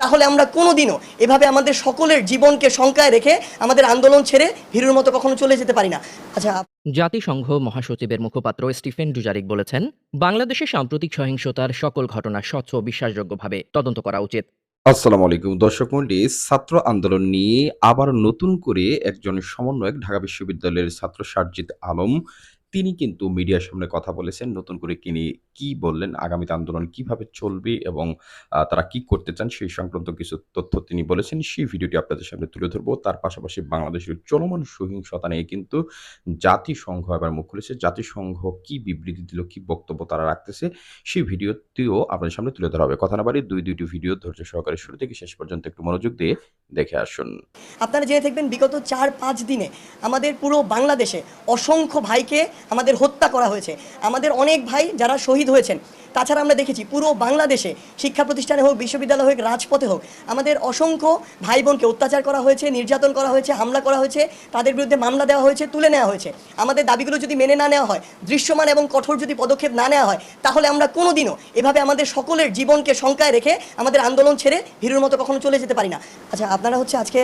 তাহলে আমরা কোনোদিনও এভাবে আমাদের সকলের জীবনকে শঙ্কায় রেখে আমাদের আন্দোলন ছেড়ে ভীরুর মতো কখনো চলে যেতে পারি না। আচ্ছা জাতিসংঘ মহাসচিবের মুখপাত্র স্টিফেন ডুজারিক বলেছেন বাংলাদেশে সাম্প্রতিক সহিংসতার সকল ঘটনা স্বচ্ছ বিশ্বাসযোগ্যভাবে তদন্ত করা উচিত। আসসালামু আলাইকুম দর্শক মন্ডলী ছাত্র আন্দোলন নিয়ে আবার নতুন করে একজন সমন্বয়ক ঢাকা বিশ্ববিদ্যালয়ের ছাত্র সারজিৎ আলম তিনি কিন্তু মিডিয়ার সামনে কথা বলেছেন, নতুন করে তিনি কি বললেন, আগামীতে আন্দোলন কীভাবে চলবে এবং তারা কি করতে চান সেই সংক্রান্ত কিছু তথ্য তিনি বলেছেন, সেই ভিডিওটি আপনাদের সামনে তুলে ধরবো। তার পাশাপাশি বাংলাদেশের চলমান সহিংসতা নিয়ে কিন্তু জাতিসংঘ এবার মুখ খুলেছে। জাতিসংঘ কি বিবৃতি দিল, কি বক্তব্য তারা রাখতেছে, সেই ভিডিওটিও আপনাদের সামনে তুলে ধরা হবে। কথা না বাড়ি দুই দুইটি ভিডিও ধৈর্য সহকারে শুরু থেকে শেষ পর্যন্ত একটু মনোযোগ দিয়ে দেখে আসুন। আপনারা জেনে থাকবেন বিগত চার, পাঁচ দিনে আমাদের পুরো বাংলাদেশে অসংখ্য ভাইকে আমাদের হত্যা করা হয়েছে। আমাদের অনেক ভাই যারা শহীদ হয়েছেন তাছাড়া আমরা দেখেছি পুরো বাংলাদেশে শিক্ষা প্রতিষ্ঠানে হোক, বিশ্ববিদ্যালয় হোক, রাজপথে হোক, আমাদের অসংখ্য ভাই বোনকে অত্যাচার করা হয়েছে, নির্যাতন করা হয়েছে, হামলা করা হয়েছে, তাদের বিরুদ্ধে মামলা দেওয়া হয়েছে, তুলে নেওয়া হয়েছে। আমাদের দাবিগুলো যদি মেনে না নেওয়া হয়, দৃশ্যমান এবং কঠোর যদি পদক্ষেপ না নেওয়া হয়, তাহলে আমরা কোনোদিনও এভাবে আমাদের সকলের জীবনকে শঙ্কায় রেখে আমাদের আন্দোলন ছেড়ে ভীরুর মতো কখনো চলে যেতে পারি না। আচ্ছা আপনারা হচ্ছে আজকে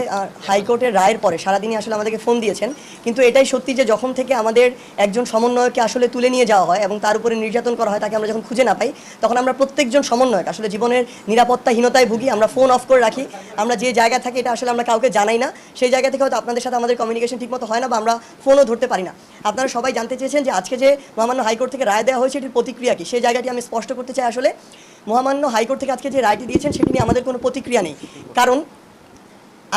হাইকোর্টের রায়ের পরে, সারাদিনই আসলে আমাদেরকে ফোন দিয়েছেন, কিন্তু এটাই সত্যি যে যখন থেকে আমাদের একজন সমন্বয়কে আসলে তুলে নিয়ে যাওয়া হয় এবং তার উপরে নির্যাতন করা হয়, তাকে আমরা যখন খুঁজে না পাই তখন আমরা প্রত্যেকজন সমন্বয়ক, আসলে জীবনের নিরাপত্তাহীনতায় ভুগি, আমরা ফোন অফ করে রাখি, আমরা যে জায়গা থাকি এটা আসলে আমরা কাউকে জানাই না, সেই জায়গা থেকে হয়তো আপনাদের সাথে আমাদের কমিউনিকেশন ঠিকমতো হয় না বা আমরা ফোনও ধরতে পারি না। আপনারা সবাই জানতে চেয়েছেন যে আজকে যে মহামান্য হাইকোর্ট থেকে রায় দেওয়া হয়েছে, এটির প্রতিক্রিয়া কি? সেই জায়গাটি আমি স্পষ্ট করতে চাই আসলে, মহামান্য হাইকোর্ট থেকে আজকে যে রায়টি দিয়েছেন, সেটি নিয়ে আমাদের কোনো প্রতিক্রিয়া নেই। কারণ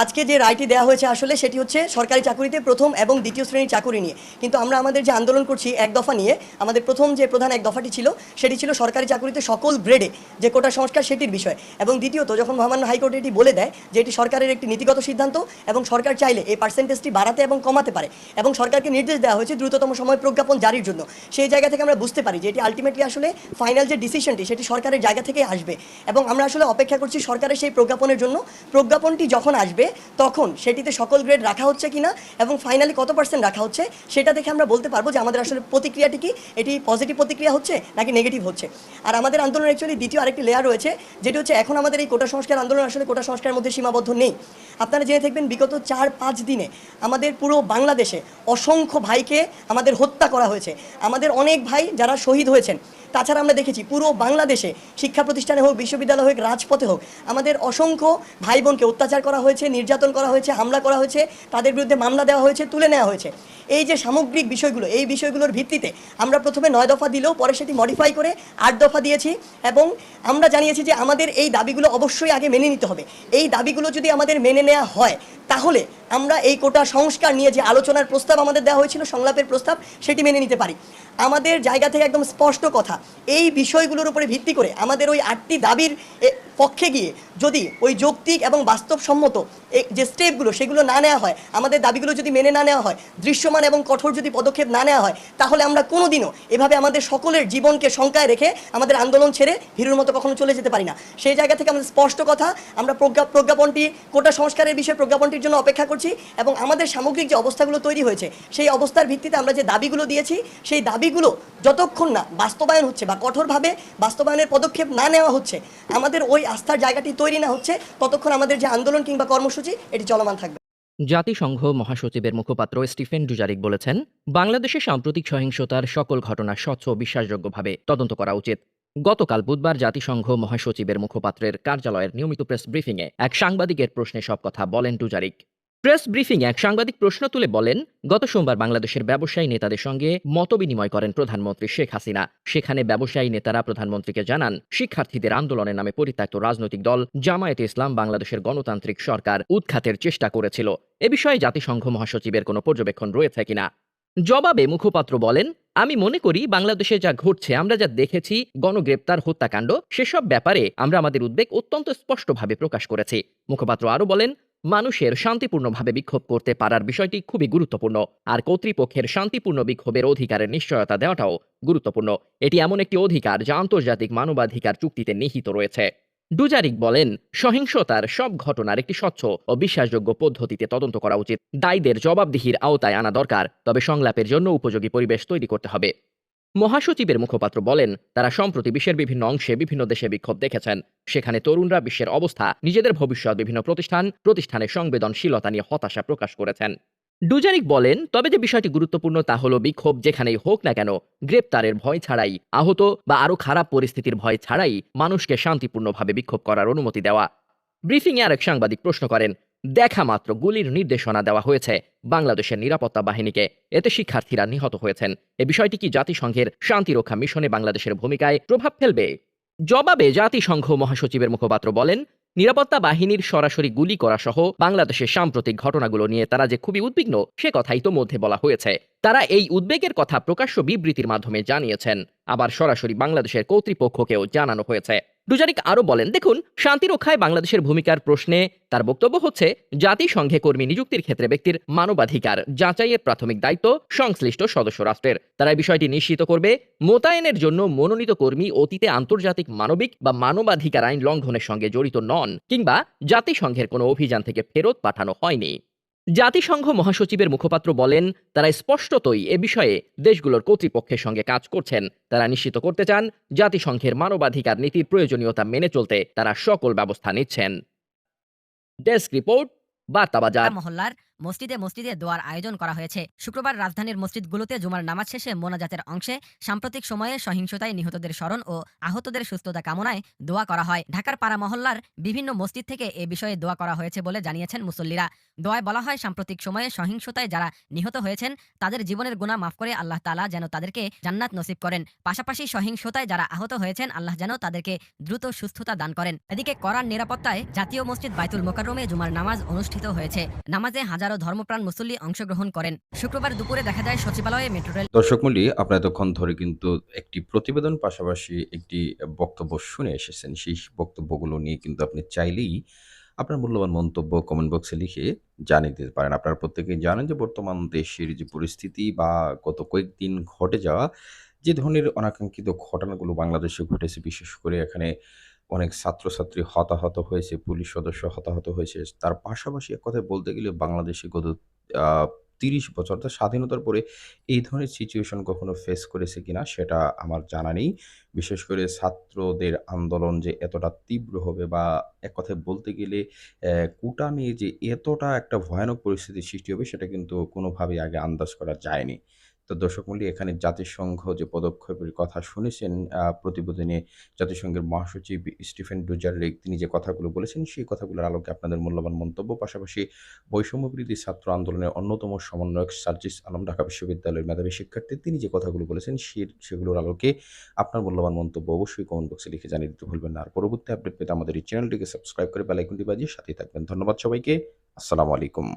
আজকে যে রায়টি দেওয়া হয়েছে আসলে সেটি হচ্ছে সরকারি চাকুরিতে প্রথম এবং দ্বিতীয় শ্রেণির চাকুরি নিয়ে। কিন্তু আমরা আমাদের যে আন্দোলন করছি এক দফা নিয়ে, আমাদের প্রথম যে প্রধান এক দফাটি ছিল, সেটি ছিল সরকারি চাকুরিতে সকল গ্রেডে যে কোটা সংস্কার সেটির বিষয়। এবং দ্বিতীয়ত, যখন মহামান্য হাইকোর্ট এটি বলে দেয় যে এটি সরকারের একটি নীতিগত সিদ্ধান্ত এবং সরকার চাইলে এই পার্সেন্টেজটি বাড়াতে এবং কমাতে পারে এবং সরকারকে নির্দেশ দেওয়া হয়েছে দ্রুততম সময় প্রজ্ঞাপন জারির জন্য। সেই জায়গা থেকে আমরা বুঝতে পারি যে এটি আলটিমেটলি আসলে ফাইনাল যে ডিসিশনটি সেটি সরকারের জায়গা থেকে আসবে। এবং আমরা আসলে অপেক্ষা করছি সরকারের সেই প্রজ্ঞাপনের জন্য। প্রজ্ঞাপনটি যখন আসবে তখন সেটিতে সকল গ্রেড রাখা হচ্ছে কিনা এবং ফাইনালি কত পার্সেন্ট রাখা হচ্ছে সেটা দেখে আমরা বলতে পারব যে আমাদের আসলে প্রতিক্রিয়াটি কি? এটি পজিটিভ প্রতিক্রিয়া হচ্ছে নাকি নেগেটিভ হচ্ছে? আর আমাদের আন্দোলন অ্যাকচুয়ালি দ্বিতীয় আরেকটি লেয়ার রয়েছে, যেটি হচ্ছে এখন আমাদের এই কোটা সংস্কার আন্দোলন আসলে কোটা সংস্কারের মধ্যে সীমাবদ্ধ নেই। আপনারা জেনে থাকবেন, বিগত চার পাঁচ দিনে আমাদের পুরো বাংলাদেশে অসংখ্য ভাইকে আমাদের হত্যা করা হয়েছে। আমাদের অনেক ভাই যারা শহীদ হয়েছেন তাছাড়া আমরা দেখেছি পুরো বাংলাদেশে শিক্ষা প্রতিষ্ঠানে হোক, বিশ্ববিদ্যালয় হোক, রাজপথে হোক, আমাদের অসংখ্য ভাই বোনকে অত্যাচার করা হয়েছে, নির্যাতন করা হয়েছে, হামলা করা হয়েছে, তাদের বিরুদ্ধে মামলা দেওয়া হয়েছে, তুলে নেওয়া হয়েছে। এই যে সামগ্রিক বিষয়গুলো, এই বিষয়গুলোর ভিত্তিতে আমরা প্রথমে নয় দফা দিলেও পরে সেটি মডিফাই করে আট দফা দিয়েছি এবং আমরা জানিয়েছি যে আমাদের এই দাবিগুলো অবশ্যই আগে মেনে নিতে হবে। এই দাবিগুলো যদি আমাদের মেনে নেওয়া হয় তাহলে আমরা এই কোটা সংস্কার নিয়ে যে আলোচনার প্রস্তাব আমাদের দেওয়া হয়েছিল, সংলাপের প্রস্তাব, সেটি মেনে নিতে পারি। আমাদের জায়গা থেকে একদম স্পষ্ট কথা, এই বিষয়গুলোর উপরে ভিত্তি করে আমাদের ওই আটটি দাবির পক্ষে গিয়ে যদি ওই যৌক্তিক এবং বাস্তবসম্মত যে স্টেপগুলো সেগুলো না নেওয়া হয়, আমাদের দাবিগুলো যদি মেনে না নেওয়া হয়, দৃশ্যমান এবং কঠোর যদি পদক্ষেপ না নেওয়া হয়, তাহলে আমরা কোনোদিনও এভাবে আমাদের সকলের জীবনকে শঙ্কায় রেখে আমাদের আন্দোলন ছেড়ে ভীরুর মতো কখনো চলে যেতে পারি না। সেই জায়গা থেকে আমাদের স্পষ্ট কথা, আমরা প্রজ্ঞা, প্রজ্ঞাপনটি, কোটা সংস্কারের বিষয়ে প্রজ্ঞাপনটির জন্য অপেক্ষা করছি এবং আমাদের সামগ্রিক যে অবস্থাগুলো তৈরি হয়েছে, সেই অবস্থার ভিত্তিতে আমরা যে দাবিগুলো দিয়েছি, সেই দাবিগুলো যতক্ষণ না বাস্তবায়ন হচ্ছে বা কঠোরভাবে বাস্তবায়নের পদক্ষেপ না নেওয়া হচ্ছে, আমাদের ওই আস্থার জায়গাটি তৈরি না হচ্ছে, ততক্ষণ আমাদের যে আন্দোলন কিংবা কর্মসূচি, এটি চলমান থাকবে। জাতিসংঘ মহাসচিবের মুখপাত্র স্টিফেন ডুজারিক বলেছেন, বাংলাদেশে সাম্প্রতিক সহিংসতার সকল ঘটনা স্বচ্ছ বিশ্বাসযোগ্যভাবে তদন্ত করা উচিত। গতকাল বুধবার জাতিসংঘ মহাসচিবের মুখপাত্রের কার্যালয়ের নিয়মিত প্রেস ব্রিফিংয়ে এক সাংবাদিকের প্রশ্নে সব কথা বলেন ডুজারিক। প্রেস ব্রিফিংয়ে এক সাংবাদিক প্রশ্ন তুলে বলেন, গত সোমবার বাংলাদেশের ব্যবসায়ী নেতাদের সঙ্গে মতবিনিময় করেন প্রধানমন্ত্রী শেখ হাসিনা। সেখানে ব্যবসায়ী নেতারা প্রধানমন্ত্রীকে জানান, শিক্ষার্থীদের আন্দোলনের নামে পরিত্যক্ত রাজনৈতিক দল জামায়াতে ইসলাম বাংলাদেশের গণতান্ত্রিক সরকার উৎখাতের চেষ্টা করেছিল। এ বিষয়ে জাতিসংঘ মহাসচিবের কোনো পর্যবেক্ষণ রয়েছে কিনা? জবাবে মুখপাত্র বলেন, আমি মনে করি বাংলাদেশে যা ঘটছে, আমরা যা দেখেছি, গণগ্রেপ্তার হত্যাকাণ্ড, সেসব ব্যাপারে আমরা আমাদের উদ্বেগ অত্যন্ত স্পষ্টভাবে প্রকাশ করেছি। মুখপাত্র আরও বলেন মানুষের শান্তিপূর্ণভাবে বিক্ষোভ করতে পারার বিষয়টি খুবই গুরুত্বপূর্ণ, আর কর্তৃপক্ষের শান্তিপূর্ণ বিক্ষোভের অধিকারের নিশ্চয়তা দেওয়াটাও গুরুত্বপূর্ণ। এটি এমন একটি অধিকার যা আন্তর্জাতিক মানবাধিকার চুক্তিতে নিহিত রয়েছে। ডুজারিক বলেন, সহিংসতার সব ঘটনার একটি স্বচ্ছ ও বিশ্বাসযোগ্য পদ্ধতিতে তদন্ত করা উচিত। দায়ীদের জবাবদিহির আওতায় আনা দরকার, তবে সংলাপের জন্য উপযোগী পরিবেশ তৈরি করতে হবে। মহাসচিবের মুখপাত্র বলেন, তারা সম্প্রতি বিশ্বের বিভিন্ন অংশে বিভিন্ন দেশে বিক্ষোভ দেখেছেন। সেখানে তরুণরা বিশ্বের অবস্থা, নিজেদের ভবিষ্যৎ, বিভিন্ন প্রতিষ্ঠান, প্রতিষ্ঠানের সংবেদনশীলতা নিয়ে হতাশা প্রকাশ করেছেন। ডুজারিক বলেন, তবে যে বিষয়টি গুরুত্বপূর্ণ তা হলো বিক্ষোভ যেখানেই হোক না কেন, গ্রেপ্তারের ভয় ছাড়াই, আহত বা আরও খারাপ পরিস্থিতির ভয় ছাড়াই মানুষকে শান্তিপূর্ণভাবে বিক্ষোভ করার অনুমতি দেওয়া। ব্রিফিংয়ে আরেক সাংবাদিক প্রশ্ন করেন দেখা মাত্র গুলির নির্দেশনা দেওয়া হয়েছে বাংলাদেশের নিরাপত্তা বাহিনীকে। এতে শিক্ষার্থীরা নিহত হয়েছেন। এ বিষয়টি কি জাতিসংঘের শান্তিরক্ষা মিশনে বাংলাদেশের ভূমিকায় প্রভাব ফেলবে? জবাবে জাতিসংঘ মহাসচিবের মুখপাত্র বলেন, নিরাপত্তা বাহিনীর সরাসরি গুলি করা সহ বাংলাদেশের সাম্প্রতিক ঘটনাগুলো নিয়ে তারা যে খুবই উদ্বিগ্ন, সে কথাই তো মধ্যে বলা হয়েছে। তারা এই উদ্বেগের কথা প্রকাশ্য বিবৃতির মাধ্যমে জানিয়েছেন। আবার সরাসরি বাংলাদেশের কর্তৃপক্ষকেও জানানো হয়েছে। ডুজারিক আরও বলেন, দেখুন, শান্তি রক্ষায় বাংলাদেশের ভূমিকার প্রশ্নে তার বক্তব্য হচ্ছে জাতিসংঘে কর্মী নিযুক্তির ক্ষেত্রে ব্যক্তির মানবাধিকার, যাচাইয়ের প্রাথমিক দায়িত্ব সংশ্লিষ্ট সদস্য রাষ্ট্রের। তারা এই বিষয়টি নিশ্চিত করবে, মোতায়েনের জন্য মনোনীত কর্মী অতীতে আন্তর্জাতিক মানবিক বা মানবাধিকার আইন লঙ্ঘনের সঙ্গে জড়িত নন কিংবা জাতিসংঘের কোনো অভিযান থেকে ফেরত পাঠানো হয়নি। জাতিসংঘ মহাসচিবের মুখপাত্র বলেন, তারা স্পষ্টতই এ বিষয়ে দেশগুলোর কর্তৃপক্ষের সঙ্গে কাজ করছেন। তারা নিশ্চিত করতে চান, জাতিসংঘের মানবাধিকার নীতির প্রয়োজনীয়তা মেনে চলতে তারা সকল ব্যবস্থা নিচ্ছেন। Desk report, Bartabazar. মহল্লার মসজিদে মসজিদে দোয়ার আয়োজন করা হয়েছে। শুক্রবার রাজধানীর মসজিদগুলোতে জুমার নামাজ শেষে মোনাজাতের অংশে সাম্প্রতিক সময়ে সহিংসতায় নিহতদের স্মরণ ও আহতদের সুস্থতা কামনায় দোয়া করা হয়। ঢাকার পাড়া মহল্লার বিভিন্ন মসজিদ থেকে এ বিষয়ে দোয়া করা হয়েছে বলে জানিয়েছেন মুসল্লিরা। দোয়ায় বলা হয়, সাম্প্রতিক সময়ে সহিংসতায় যারা নিহত হয়েছেন, তাদের জীবনের গুণা মাফ করে আল্লাহ তালা যেন তাদেরকে জান্নাত নসিব করেন। পাশাপাশি সহিংসতায় যারা আহত হয়েছেন, আল্লাহ যেন তাদেরকে দ্রুত সুস্থতা দান করেন। এদিকে করার নিরাপত্তায় জাতীয় মসজিদ বাইতুল মোকাররমে জুমার নামাজ অনুষ্ঠিত হয়েছে। নামাজে হাজারো ধর্মপ্রাণ মুসল্লি অংশগ্রহণ করেন। শুক্রবার দুপুরে দেখা যায় সচিবালয়ে মেট্রো রেল দর্শক মন্ডলী আপনারা এতক্ষণ ধরে কিন্তু একটি প্রতিবেদন, পাশাপাশি একটি বক্তব্য শুনে এসেছেন। সেই বক্তব্যগুলো নিয়ে কিন্তু আপনি চাইলেই আপনার মূল্যবান মন্তব্য কমেন্ট বক্সে লিখে জানিয়ে দিতে পারেন। আপনারা প্রত্যেকেই জানেন যে বর্তমান দেশের যে পরিস্থিতি বা গত কয়েকদিন ঘটে যাওয়া যে ধরনের অনাকাঙ্ক্ষিত ঘটনাগুলো বাংলাদেশে ঘটেছে, বিশেষ করে এখানে অনেক ছাত্রছাত্রী হতাহত হয়েছে, পুলিশ সদস্য হতাহত হয়েছে। তার পাশাপাশি এক কথায় বলতে গেলে বাংলাদেশে গত তিরিশ বছর অর্থাৎ স্বাধীনতার পরে এই ধরনের সিচুয়েশন কখনো ফেস করেছে কিনা সেটা আমার জানা নেই। বিশেষ করে ছাত্রদের আন্দোলন যে এতটা তীব্র হবে বা এক কথায় বলতে গেলে কোটা নিয়ে যে এতটা একটা ভয়ানক পরিস্থিতির সৃষ্টি হবে সেটা কিন্তু কোনোভাবেই আগে আন্দাজ করা যায়নি। তো দর্শক মণ্ডলী এখানে জাতিসংঘ যে পদক্ষেপের কথা শুনেছেন প্রতিবেদনে জাতিসংঘের মহাসচিব স্টিফেন ডুজারিক, তিনি যে কথাগুলো বলেছেন, সেই কথাগুলোর আলোকে আপনাদের মূল্যবান মন্তব্য, পাশাপাশি বৈষম্যবিরোধী ছাত্র আন্দোলনের অন্যতম সমন্বয়ক সার্জিস আলম ঢাকা বিশ্ববিদ্যালয়ের মেধাবী শিক্ষার্থী, তিনি যে কথাগুলো বলেছেন সে সেগুলোর আলোকে আপনার মূল্যবান মন্তব্য অবশ্যই কমেন্ট বক্সে লিখে জানিয়ে দিতে ভুলবেন না। আর পরবর্তী আপডেট পেতে আমাদের এই চ্যানেলটিকে সাবস্ক্রাইব করে বেলাইকনটি বাজিয়ে সাথেই থাকবেন। ধন্যবাদ সবাইকে। আসসালামু আলাইকুম।